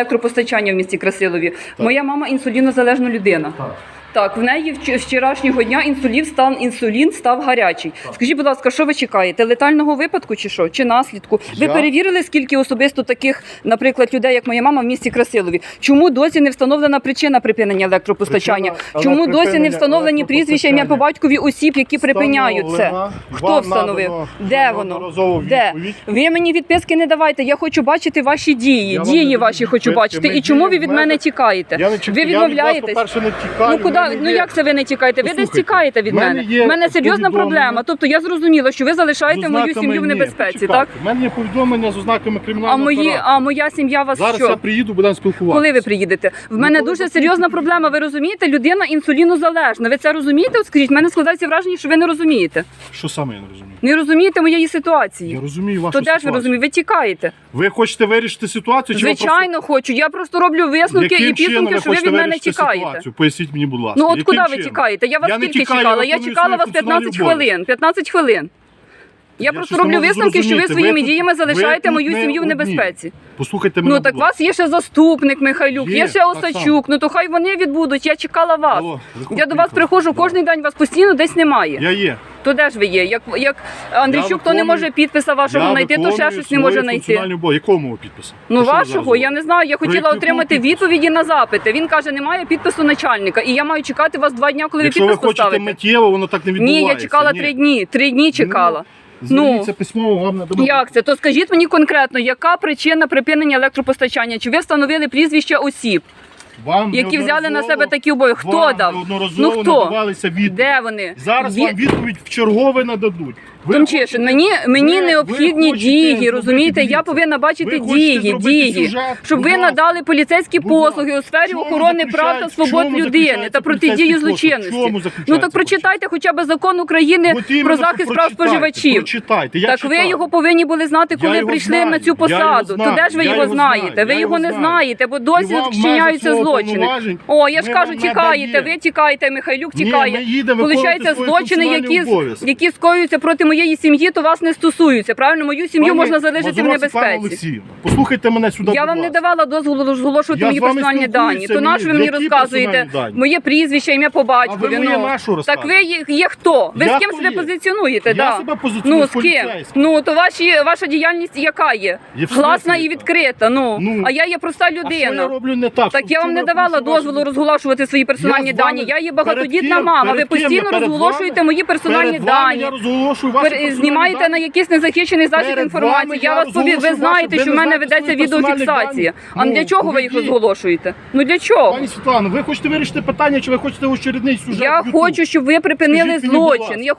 електропостачання в місті Красилові. Моя мама інсулінозалежна людина. Так. Так, в неї з вчорашнього дня інсулін став інсулін став гарячий. Скажіть, будь ласка, що ви чекаєте? Летального випадку чи що? Чи наслідку? Ви Я- перевірили, скільки особисто таких, наприклад, людей, як моя мама в місті Красилові? Чому досі не встановлена причина припинення електропостачання? Причина Чому досі не встановлені прізвища ім'я по батькові осіб, які припиняють це? Хто встановив? Де воно? Де? Ви мені відписки не давайте. Я хочу бачити ваші дії. Я дії ваші хочу бачити. Ми І чому ви від мене тікаєте? Ви відмовляєтесь? Ну куди? Ну як це ви не тікаєте? Ви десь Послухайте, тікаєте від в мене мене. є У мене серйозна повідомлення. проблема. Тобто я зрозуміла, що ви залишаєте мою сім'ю в небезпеці, так? У мене є повідомлення з ознаками кримінального А мої, а моя сім'я вас Зараз що? я приїду, будемо спілкуватися. Коли ви приїдете? В мене коли дуже ви серйозна проблема. Ви розумієте? Людина інсулінозалежна. Ви це розумієте? От скажіть, в мене складається враження, що ви не розумієте. Що саме я не розумію? Не розумієте моєї Я ситуації. розумію вашу То де ж ви ситуацію. розумієте? Ви тікаєте. Ви хочете вирішити ситуацію? чи ви Звичайно, хочу. Я просто роблю просто... висновки Яким і чином підсумки, ви що ви хочете від мене вирішити тікаєте. ситуацію? Поясніть мені, будь ласка. Ну от куди ви тікаєте? Я вас Я тільки скільки тікаю, чекала? я чекала вас 15 хвилин. 15 хвилин. Я, Я просто роблю висновки, що ви своїми Ви діями залишаєте мою сім'ю в небезпеці. Послухайте мене, Ну так у вас є ще заступник Михайлюк, є, Є, ще Осачук. Ну то хай вони відбудуть. Я чекала вас. Алло, я до вас приходжу кожен день, вас постійно десь немає. Я є. То де ж ви є? Як, як Андрійчук, то не виконую- може підписа вашого знайти, то ще щось не може знайти. Якого мого підпису? Ну Про що ви вашого, я не знаю. Я Про хотіла отримати підпису? відповіді на запити. Він каже, немає підпису начальника, і я маю чекати вас два дні, коли Якщо ви ви підпис хочете поставите. миттєво, воно так не Ні, я чекала Ні. три дні. Три дні чекала. Ну, Зверніться письмово, вам надамо. Як це? То скажіть мені конкретно, яка причина припинення електропостачання? Чи ви встановили прізвища осіб, Вам які взяли на себе такі обої. Хто вам дав? Ну хто? надавалися відповіді. Де вони? Зараз Є... вам відповідь в чергове нададуть. Ви мені, мені ви- необхідні ви хочете дії, зробити, розумієте? Я повинна бачити ви хочете дії, зробити дії, сюжет, щоб будь ви ласка. надали поліцейські Будь ласка. послуги у сфері Чому охорони прав та заключається- свобод чому людини заключається та протидії злочинності. Чому Ну заключається так прочитайте хоча б закон України От іменно, про що захист прав прочитайте, споживачів. Прочитайте. Я Так ви його повинні були знати, Я коли його прийшли знаю, на цю я його посаду. То знаю, де ж ви я його його знаєте? знаю, Ви я його його не знаю. знаєте, бо І досі вам в вчиняються свого злочини. повноважень О, я ж ми кажу, вам тікаєте, надаємо. ви тікаєте, Михайлюк Ні, тікає. їдемо виконувати Получається, свої злочини, функціональні які, обов'язки. які скоюються проти моєї сім'ї, то вас не стосуються. Правильно, мою сім'ю Пані можна залишити в пані небезпеці. Олексіївна, Послухайте мене сюди. Я будь вам не ласка. давала дозволу розголошувати Я мої з вами персональні дані. спілкуюся, То наш ви мені- мені які розказуєте персональні дані? моє прізвище, ім'я по батькові. А ви ну. нашу так ви є, є хто? Ви Я з ким хто себе є? позиціонуєте? Я да. себе позиціоную ну, з ким? поліцейським. Ну то ваші, ваша діяльність яка є? Є в Гласна смислі і яка? відкрита. Ну. Ну. а я є проста А що я людина. роблю не так? Так Що я вам чому не давала порушую дозволу розголошувати свої персональні Я з вами- дані. Я є перед багатодітна ким? мама. Ви Перед ким? постійно Перед розголошуєте вами? мої персональні Перед вами дані. Я розголошую ваші Пер- Знімаєте на якийсь незахищений засіб інформації. Я вас пові... Ви знаєте, що в мене ведеться відеофіксація. А для чого ви їх розголошуєте? Ну для чого? Пані Світлано, ви хочете вирішити питання, чи ви хочете очередний сюжет? Я хочу, щоб ви припинили злочин.